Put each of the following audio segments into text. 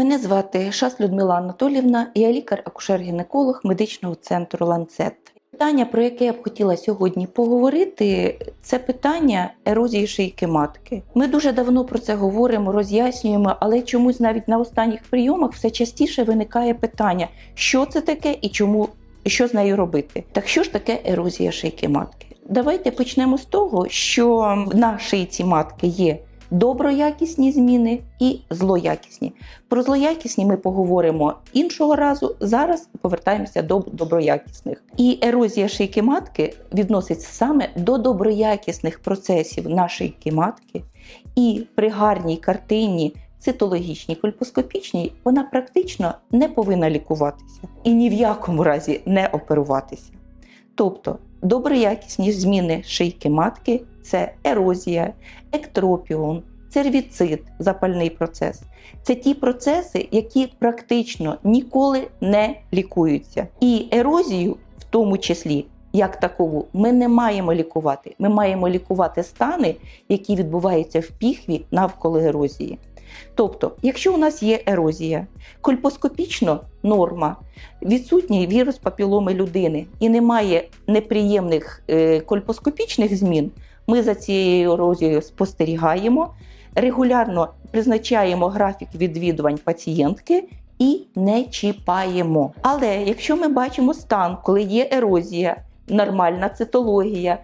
Мене звати Шас Людмила Анатолівна, я лікар-акушер-гінеколог медичного центру Ланцет. Питання, про яке я б хотіла сьогодні поговорити, це питання ерозії шийки матки. Ми дуже давно про це говоримо, роз'яснюємо, але чомусь навіть на останніх прийомах все частіше виникає питання, що це таке і чому що з нею робити. Так що ж таке ерозія шийки матки? Давайте почнемо з того, що на шийці матки є доброякісні зміни і злоякісні. Про злоякісні ми поговоримо іншого разу. Зараз повертаємося до доброякісних. І ерозія шийки матки відноситься саме до доброякісних процесів на шийки матки, і при гарній картині. Цитологічній, кольпоскопічній, вона практично не повинна лікуватися і ні в якому разі не оперуватися. Тобто доброякісні зміни шийки матки це ерозія, ектропіон, цервіцит, запальний процес. Це ті процеси, які практично ніколи не лікуються. І ерозію, в тому числі, як такову, ми не маємо лікувати. Ми маємо лікувати стани, які відбуваються в піхві навколо ерозії. Тобто, якщо у нас є ерозія, кольпоскопічно норма, відсутній вірус папіломи людини і немає неприємних е, кольпоскопічних змін, ми за цією ерозією спостерігаємо, регулярно призначаємо графік відвідувань пацієнтки і не чіпаємо. Але якщо ми бачимо стан, коли є ерозія, нормальна цитологія,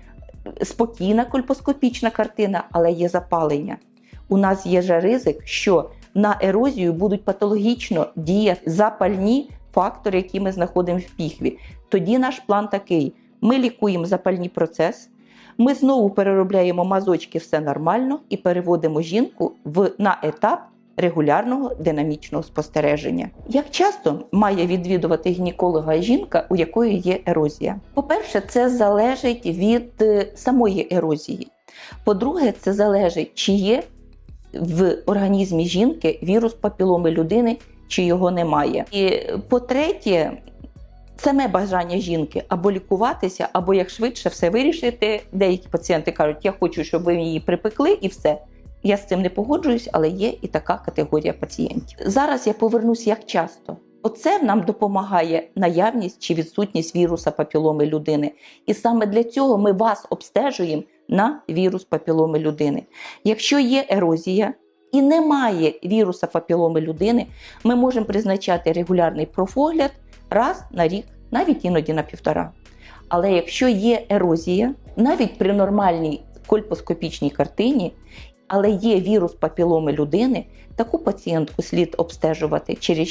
спокійна кольпоскопічна картина, але є запалення у нас є же ризик, що на ерозію будуть патологічно діяти запальні фактори, які ми знаходимо в піхві. Тоді наш план такий: ми лікуємо запальні процес, ми знову переробляємо мазочки, все нормально, і переводимо жінку в, на етап регулярного динамічного спостереження. Як часто має відвідувати гінеколога жінка, у якої є ерозія? По-перше, це залежить від е, самої ерозії. По-друге, це залежить, чи є в організмі жінки вірус папіломи людини, чи його немає. І по-третє, саме бажання жінки або лікуватися, або як швидше все вирішити. Деякі пацієнти кажуть, я хочу, щоб ви її припекли, і все. Я з цим не погоджуюсь, але є і така категорія пацієнтів. Зараз я повернусь як часто. Оце нам допомагає наявність чи відсутність віруса папіломи людини. І саме для цього ми вас обстежуємо на вірус папіломи людини. Якщо є ерозія і немає віруса папіломи людини, ми можемо призначати регулярний профогляд раз на рік, навіть іноді на півтора. Але якщо є ерозія, навіть при нормальній кольпоскопічній картині, але є вірус папіломи людини, таку пацієнтку слід обстежувати через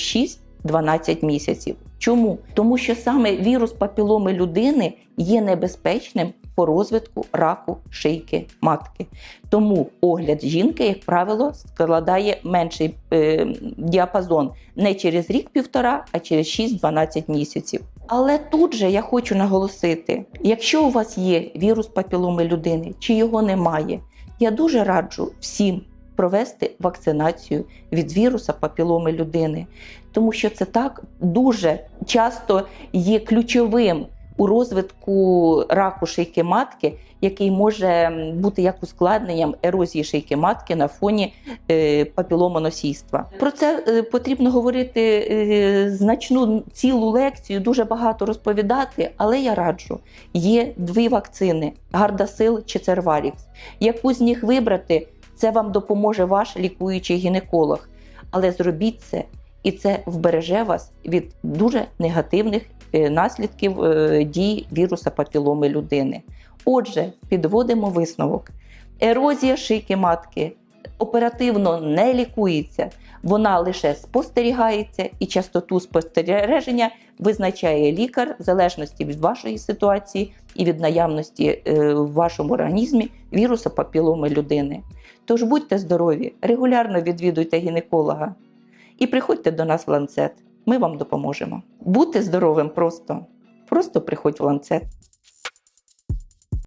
6-12 місяців. Чому? Тому що саме вірус папіломи людини є небезпечним розвитку раку шийки матки. Тому огляд жінки, як правило, складає менший е, діапазон не через рік-півтора, а через 6-12 місяців. Але тут же я хочу наголосити: якщо у вас є вірус папіломи людини, чи його немає, я дуже раджу всім. Провести вакцинацію від віруса папіломи людини, тому що це так дуже часто є ключовим у розвитку раку шийки матки, який може бути як ускладненням ерозії шийки матки на фоні е, папіломоносійства. Про це е, потрібно говорити е, значну цілу лекцію, дуже багато розповідати, але я раджу: є дві вакцини: Гардасил чи Церварікс. Яку з них вибрати, це вам допоможе ваш лікуючий гінеколог. Але зробіть це, і це вбереже вас від дуже негативних наслідків е, дій віруса папіломи людини. Отже, підводимо висновок: ерозія шийки матки оперативно не лікується, вона лише спостерігається, і частоту спостереження визначає лікар в залежності від вашої ситуації і від наявності е, в вашому організмі віруса папіломи людини. Тож будьте здорові, регулярно відвідуйте гінеколога і приходьте до нас в ланцет. Ми вам допоможемо. Бути здоровим просто, просто приходь в ланцет.